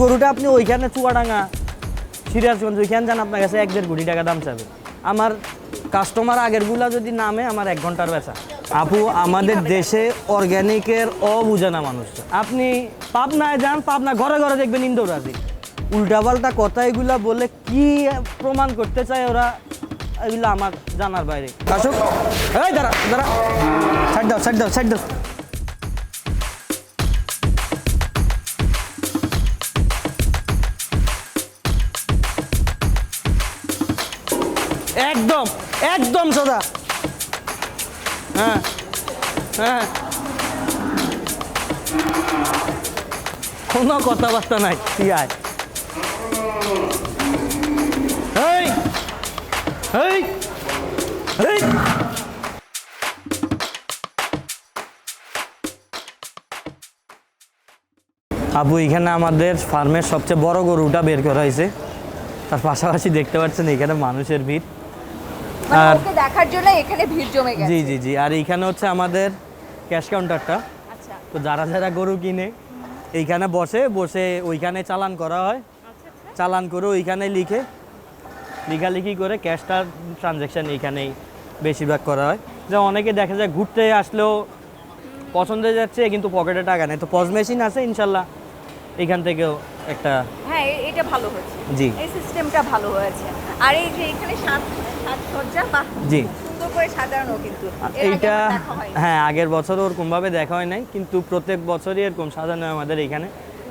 গরুটা আপনি ওইখানে চুয়াডাঙ্গা, সিরাজগঞ্জ, ওইখানে যান, আপনার কাছে এক দেড় কোটি টাকা দাম চাবে। আমার কাস্টমার আগেরগুলা যদি নামে, আমার এক ঘণ্টার বেচা আপু, আমাদের দেশে অর্গ্যানিকের অবুঝানা মানুষ আপনি পাবনায় যান, পাবনা ঘরে ঘরে দেখবেন ইন্দোর আছে। উল্টাপাল্টা কথা এগুলা বলে কি প্রমাণ করতে চায় ওরা, এগুলো আমার জানার বাইরে। আসুক এই দাঁড়া দাঁড়া। সাইড দাও সাইড দাও সাইড দাও। একদম একদম সোজা হ্যাঁ হ্যাঁ। কোনো কথাবার্তা নাই তুই আয়। আপু এখানে আমাদের ফার্মের সবচেয়ে বড় গরুটা বের করা হয়েছে। তার পাশাপাশি দেখতে পাচ্ছেন, এখানে মানুষের ভিড়। আর- ওকে দেখার জন্য এখানে ভিড় জমে গেছে। জি জি জি। আর এইখানে হচ্ছে আমাদের ক্যাশ কাউন্টারটা আচ্ছা। তো যারা যারা গরু কিনে এইখানে বসে বসে ওইখানে চালান করা হয়। চালান করে ওইখানে লিখে লিখালিখি করে ক্যাশটার ট্রানজ্যাকশান এইখানেই বেশিরভাগ করা হয়। যে অনেকে দেখা যায় ঘুরতে আসলেও পছন্দ যাচ্ছে কিন্তু পকেটে টাকা নেই। তো পজ মেশিন আছে ইনশাল্লাহ। এখান থেকেও একটা হ্যাঁ এটা ভালো হয়েছে। জি। এই সিস্টেমটা ভালো হয়েছে। আর এই যে এখানে সাত সাজসজ্জা বা জি। এইটা। হ্যাঁ আগের বছর ওরকমভাবে দেখা হয় নাই কিন্তু প্রত্যেক বছরই এরকম সাজানো হয় আমাদের এখানে।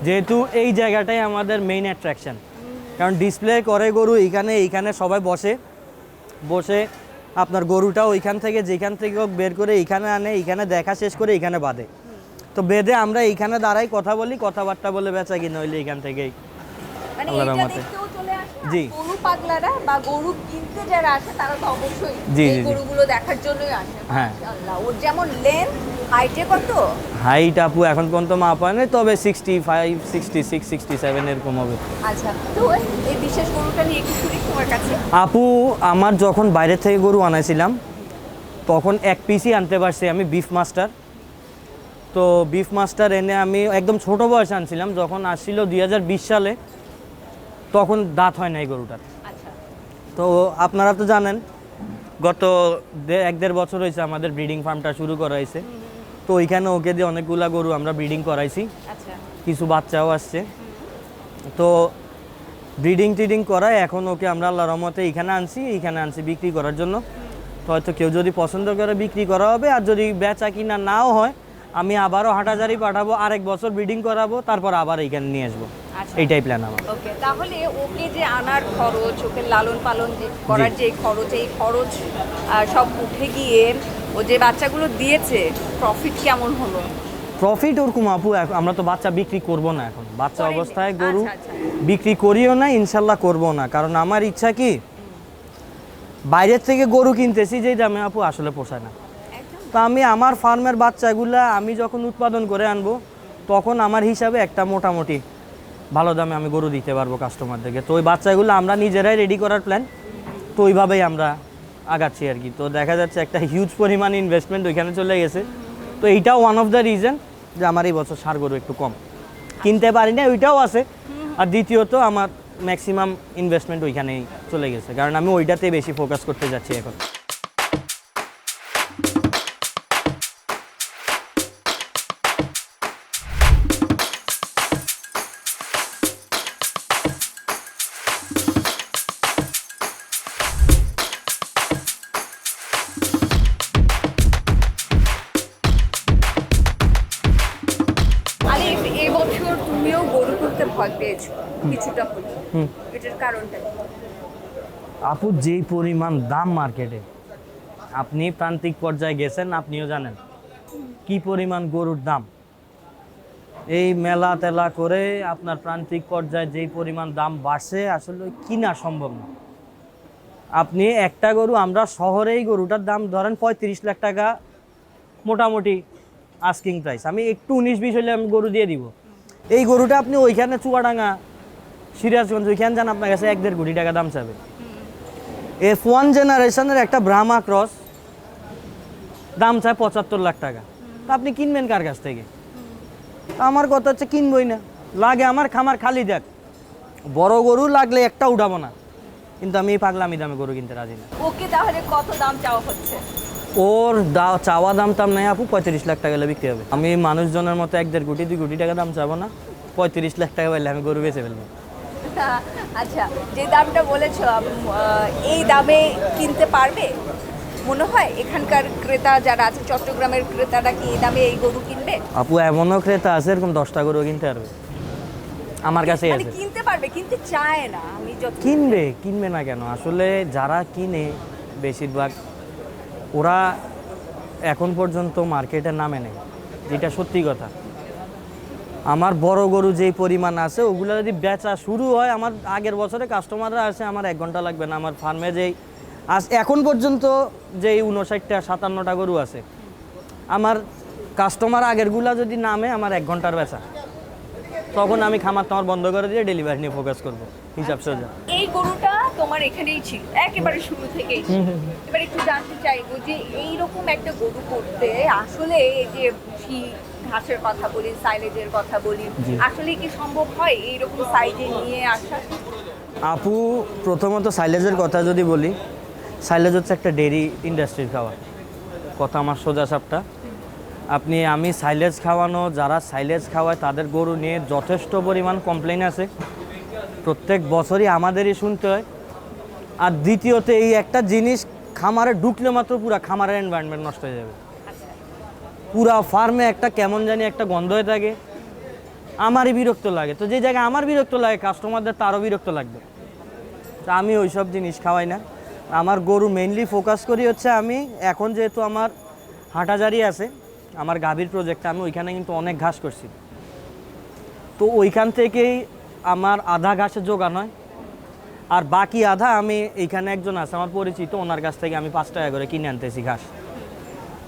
যেহেতু এই জায়গাটাই আমাদের মেইন অ্যাট্রাকশন কারণ ডিসপ্লে করে গরু এখানে এইখানে সবাই বসে। বসে আপনার গরুটা ওইখান থেকে যেখান থেকে হোক বের করে এইখানে আনে এইখানে দেখা শেষ করে এখানে বাঁধে। তো বেঁধে আমরা এইখানে দাঁড়াই কথা বলি কথাবার্তা বলে বেচা কিনা হইলে এখান থেকেই। মানে আল্লাহর রহমতে। দেখতেও চলে আসে জি। গরু পাগলারা বা গরু কিনতে যারা আসে তারা তো অবশ্যই জি, এই। গরুগুলো দেখার জন্যই আসে হ্যাঁ। মাশাআল্লাহ ওর যেমন লেন্থ হাইটে কত হাইট আপু এখন পর্যন্ত মাপ নাই তবে sixty five sixty six sixty seven এরকম হবে আচ্ছা তো এই বিশেষ গরুটা নিয়ে একটু শুনি তোমার কাছে আপু আমার যখন বাইরে থেকে গরু আনাইছিলাম তখন এক পিসই আনতে পারছি আমি বিফ মাস্টার তো বিফ মাস্টার এনে আমি একদম ছোট বয়সে আনছিলাম যখন আসছিল দুই হাজার বিশ সালে তখন দাঁত হয় না এই গরুটার। আচ্ছা। তো আপনারা তো জানেন গত এক দেড় বছর হয়েছে আমাদের ব্রিডিং ফার্মটা শুরু করা হয়েছে। তো ওইখানে ওকে দিয়ে অনেকগুলা গরু আমরা ব্রিডিং করাইছি। আচ্ছা। কিছু বাচ্চাও আসছে। তো ব্রিডিং টিডিং করায় এখন ওকে আমরা আল্লাহ রহমতে এখানে আনছি এখানে আনছি বিক্রি করার জন্য। তো হয়তো কেউ যদি পছন্দ করে বিক্রি করা হবে আর যদি বেচা কিনা নাও হয় আমি আবারও হাটাজারি পাঠাবো আরেক বছর ব্রিডিং করাবো তারপর আবার এইখানে নিয়ে আসব। এইটাই প্ল্যান আমার ওকে তাহলে ওকে যে আনার খরচ ওকে লালন পালন যে করার যে খরচ এই খরচ সব উঠে গিয়ে ও যে বাচ্চাগুলো দিয়েছে প্রফিট কেমন হলো? প্রফিট ওরকম আপু আমরা তো বাচ্চা বিক্রি করব না এখন। বাচ্চা অবস্থায় গরু আচ্ছা, আচ্ছা। বিক্রি করিও না ইনশাল্লাহ করব না। কারণ আমার ইচ্ছা কি বাইরের থেকে গরু কিনতেছি যেই দামে আপু আসলে পোষায় না। তো আমি আমার ফার্মের বাচ্চাগুলা আমি যখন উৎপাদন করে আনব তখন আমার হিসাবে একটা মোটামুটি ভালো দামে আমি গরু দিতে পারব কাস্টমারদেরকে তো ওই বাচ্চাগুলো আমরা নিজেরাই রেডি করার প্ল্যান তো ওইভাবেই আমরা আগাচ্ছি আর কি। তো দেখা যাচ্ছে একটা হিউজ পরিমাণ ইনভেস্টমেন্ট ওইখানে চলে গেছে। তো এইটাও ওয়ান অফ দ্য রিজন যে আমার এই বছর সার গরু একটু কম। কিনতে পারি না ওইটাও আছে। আর দ্বিতীয়ত আমার ম্যাক্সিমাম ইনভেস্টমেন্ট ওইখানেই চলে গেছে। কারণ আমি ওইটাতে বেশি ফোকাস করতে যাচ্ছি এখন। ভয় পেয়েছ কিছুটা হলো এটার কারণটা? আপু যেই পরিমাণ দাম মার্কেটে আপনি প্রান্তিক পর্যায়ে গেছেন আপনিও জানেন। কি পরিমাণ গরুর দাম? এই মেলা তেলা করে আপনার প্রান্তিক পর্যায়ে যেই পরিমাণ দাম বাড়ছে আসলে কিনা সম্ভব না। আপনি একটা গরু আমরা শহরেই গরুটার দাম ধরেন পঁয়ত্রিশ লাখ টাকা মোটামুটি আস্কিং প্রাইস আমি একটু উনিশ বিশ হলে আমি গরু দিয়ে দিব। এই গরুটা আপনি ওইখানে চুয়াডাঙ্গা, সিরাজগঞ্জ, ওইখানে যান, আপনার কাছে এক দেড় কোটি টাকা দাম চাবে। এফ ওয়ান জেনারেশনের একটা ব্রাহ্মা ক্রস দাম চায় পঁচাত্তর লাখ টাকা। তা আপনি কিনবেন কার কাছ থেকে? আমার কথা হচ্ছে কিনবই না। লাগে আমার, খামার খালি দেখ। বড় গরু লাগলে একটা উঠাবো না। কিন্তু আমি পাগলামি দামে গরু কিনতে রাজি না। ওকে তাহলে কত দাম চাওয়া হচ্ছে? ওর দা চাওয়া দাম টাম নাই আপু পঁয়ত্রিশ লাখ টাকা হলে বিক্রি হবে। আমি মানুষজনের মতো এক দেড় কোটি দুই কোটি টাকা দাম চাবো না পঁয়ত্রিশ লাখ টাকা পাইলে আমি গরু বেচে ফেলব। আচ্ছা যে দামটা বলেছ এই দামে কিনতে পারবে? মনে হয় এখানকার ক্রেতা যারা আছে চট্টগ্রামের ক্রেতারা কি এই দামে এই গরু কিনবে? আপু এমনও ক্রেতা আছে এরকম দশটা গরু কিনতে পারবে। আমার কাছেই মানে আছে। কিনতে পারবে কিনতে চায় না আমি কিনবে কিনবে না কেন? আসলে যারা কিনে বেশিরভাগ ওরা এখন পর্যন্ত মার্কেটে নামে নেই, যেটা সত্যি কথা। আমার বড় গরু যেই পরিমাণ আছে, ওগুলো যদি বেচা শুরু হয়, আমার আগের বছরে কাস্টমাররা আসে, আমার এক ঘণ্টা লাগবে না। আমার ফার্মে যেই আজ এখন পর্যন্ত যেই উনষাটটা সাতান্নটা গরু আছে, আমার কাস্টমার আগেরগুলা যদি নামে, আমার এক ঘণ্টার বেচা। তখন আমি খামার তোমার বন্ধ করে দিয়ে ডেলিভারি নিয়ে ফোকাস করব। হিসাব সোজা। এই গরুটা তোমার এখানেই ছিল একেবারে শুরু থেকেই। এবার একটু জানতে চাইব যে এই রকম একটা গরু করতে আসলে এই যে ভুসি ঘাসের কথা বলি সাইলেজের কথা বলি। আসলে কি সম্ভব হয় এই রকম সাইজে নিয়ে আসা? আপু প্রথমত সাইলেজের কথা যদি বলি সাইলেজ হচ্ছে একটা ডেরি ইন্ডাস্ট্রির খাবার। কথা আমার সোজা সাপটা। আপনি আমি সাইলেজ খাওয়ানো, যারা সাইলেজ খাওয়ায় তাদের গরু নিয়ে যথেষ্ট পরিমাণ কমপ্লেন আছে। প্রত্যেক বছরই আমাদেরই শুনতে হয়। আর দ্বিতীয়ত এই একটা জিনিস, খামারে ঢুকলে মাত্র পুরা খামারের এনভায়রনমেন্ট নষ্ট হয়ে যাবে। পুরা ফার্মে একটা কেমন জানি একটা গন্ধ হয়ে থাকে। আমারই বিরক্ত লাগে। তো যে জায়গায় আমার বিরক্ত লাগে কাস্টমারদের তারও বিরক্ত লাগবে। তা আমি ওই সব জিনিস খাওয়াই না। আমার গরু মেইনলি ফোকাস করি হচ্ছে আমি, এখন যেহেতু আমার হাঁটাজারি আছে আমার গাভীর প্রজেক্টটা আমি ওইখানে কিন্তু অনেক ঘাস করছি। তো ওইখান থেকেই আমার আধা ঘাসের যোগান হয়। আর বাকি আধা আমি এইখানে একজন আছে, আমার পরিচিত, ওনার কাছ থেকে আমি পাঁচ টাকা করে কিনে আনতেছি ঘাস।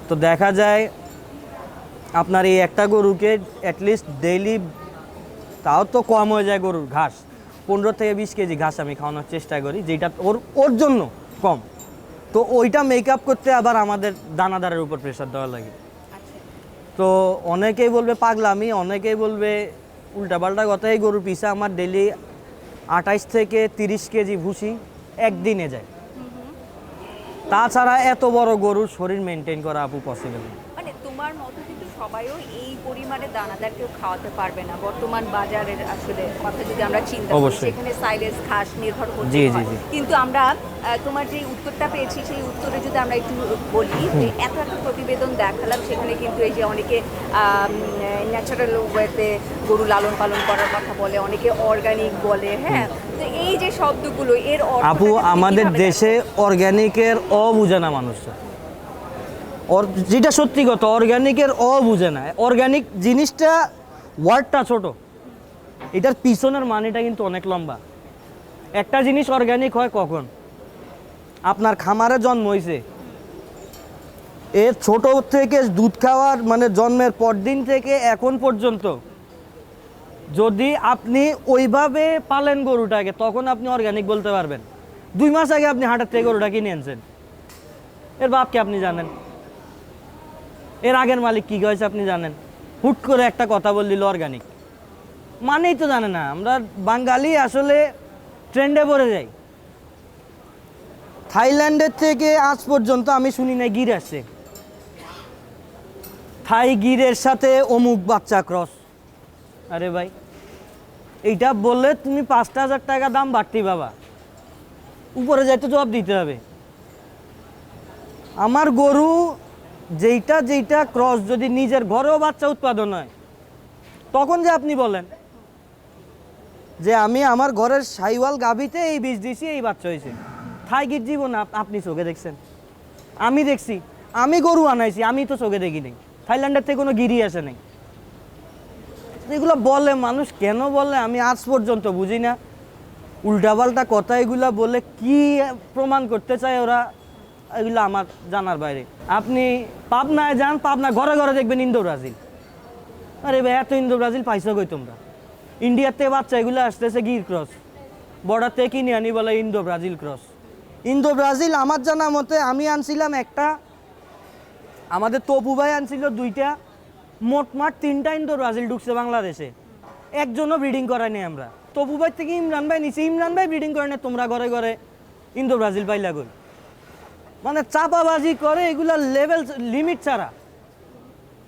তো দেখা যায় আপনার এই একটা গরুকে অ্যাটলিস্ট ডেইলি তাও তো কম হয়ে যায় গরুর ঘাস। পনেরো থেকে বিশ কেজি ঘাস আমি খাওয়ানোর চেষ্টা করি, যেটা ওর ওর জন্য কম। তো ওইটা মেকআপ করতে আবার আমাদের দানাদারের উপর প্রেশার দেওয়া লাগে। তো অনেকেই বলবে পাগলামি অনেকেই বলবে উল্টাপাল্টা কথা এই গরুর পিছে আমার ডেলি আঠাইশ থেকে তিরিশ কেজি ভুসি একদিনে যায়। তাছাড়া এত বড় গরুর শরীর মেনটেন করা আপু পসিবল মানে তোমার মতো কিন্তু সবাইও এই পরিমাণে দানাদার কেউ খাওয়াতে পারবে না বর্তমান বাজারের আসলে কথা যদি আমরা চিন্তা করি সেখানে সাইলেজ ঘাস নির্ভর করতে কিন্তু আমরা তোমার যে উত্তরটা পেয়েছি সেই উত্তরে যদি আমরা একটু বলি যে এত এত প্রতিবেদন দেখালাম। সেখানে কিন্তু এই যে অনেকে ন্যাচারাল ওয়েতে গরু লালন পালন করার কথা বলে অনেকে অর্গানিক বলে হ্যাঁ? তো এই যে শব্দগুলো এর আপু আমাদের দেশে অর্গ্যানিকের অ বুঝে না মানুষরা যেটা সত্যি কথা অর্গ্যানিকের অ বুঝে না অর্গ্যানিক জিনিসটা ওয়ার্ডটা ছোট। এটার পিছনের মানেটা কিন্তু অনেক লম্বা। একটা জিনিস অর্গ্যানিক হয় কখন? আপনার খামারে জন্ম হয়েছে এর ছোট থেকে দুধ খাওয়ার মানে জন্মের পর দিন থেকে এখন পর্যন্ত। যদি আপনি ওইভাবে পালেন গরুটাকে, তখন আপনি অর্গানিক বলতে পারবেন। দুই মাস আগে আপনি হাটের থেকে গরুটা কিনে আনছেন এর বাপকে আপনি জানেন? এর আগের মালিক কি হয়েছে আপনি জানেন? হুট করে একটা কথা বল দিল অর্গানিক মানেই তো জানে না, আমরা বাঙালি আসলে ট্রেন্ডে পড়ে যাই। থাইল্যান্ডের থেকে আজ পর্যন্ত আমি শুনি না গির আসছে থাই গিরের সাথে অমুক বাচ্চা ক্রস আরে ভাই, এইটা বললে তুমি পাঁচটা হাজার টাকা দাম বাড়তি বাবা। উপরে যাইতে জবাব দিতে হবে। আমার গরু যেইটা যেইটা ক্রস যদি নিজের ঘরেও বাচ্চা উৎপাদন হয়, তখন যে আপনি বলেন যে আমি আমার ঘরের সাইওয়াল গাভিতে এই বীজ দিয়েছি এই বাচ্চা হয়েছে। থাইগির জীবন আপ- আপনি চোখে দেখছেন। আমি দেখছি, আমি গরু আনাইছি, আমি তো চোখে দেখি নাই। থাইল্যান্ডের থেকে কোনো গিরি আসে নাই। এগুলো বলে, মানুষ কেন বলে, আমি আজ পর্যন্ত বুঝি না। উল্টাপাল্টা কথা এগুলা বলে কি প্রমাণ করতে চায় ওরা, এগুলো আমার জানার বাইরে। আপনি পাবনায় যান, পাবনা ঘরে ঘরে দেখবেন ইন্দো, ব্রাজিল। আরে ভাই, এত ইন্দো, ব্রাজিল পাইছো কই তোমরা? ইন্ডিয়ার থেকে বাচ্চা এগুলো আসতেছে গির ক্রস। বর্ডার থেকে কিনে আনি বলে Indo, Brazil cross. Indo, Brazil, আমার জানা মতে আমি আনছিলাম একটা আমাদের তপু ভাই আনছিল দুইটা মোটমাট তিনটা ইন্দো ব্রাজিল ঢুকছে বাংলাদেশে। একজনও ব্রিডিং করাইনি আমরা। তবু ভাই থেকে ইমরান ভাই নিচে ইমরান ভাই ব্রিডিং করে না তোমরা ঘরে ঘরে ইন্দো ব্রাজিল পাইলা কই? মানে চাপাবাজি করে এগুলার লেভেল লিমিট ছাড়া।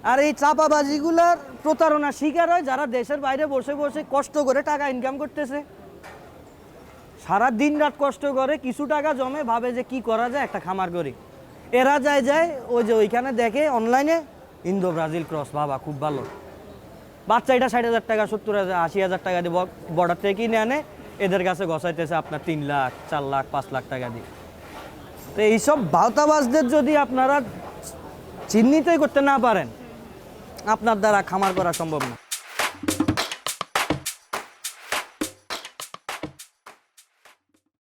আর এই চাপাবাজিগুলার প্রতারণা শিকার হয় যারা দেশের বাইরে বসে বসে কষ্ট করে টাকা ইনকাম করতেছে। সারা দিন রাত কষ্ট করে, কিছু টাকা জমে ভাবে যে কি করা যায় একটা খামার করি এরা যায় যায়, ওই যে ওইখানে দেখে অনলাইনে ইন্দো ব্রাজিল ক্রস বাবা, খুব ভালো। বাচ্চা এটা ষাট হাজার টাকা, সত্তর হাজার, আশি হাজার টাকা দিয়ে বর্ডার থেকে কিনে আনে, এদের কাছে গসাইতেছে আপনার তিন লাখ, চার লাখ, পাঁচ লাখ টাকা দিয়ে। তো এইসব ভাওতাবাজদের যদি আপনারা চিহ্নিতই করতে না পারেন, আপনার দ্বারা খামার করা সম্ভব না।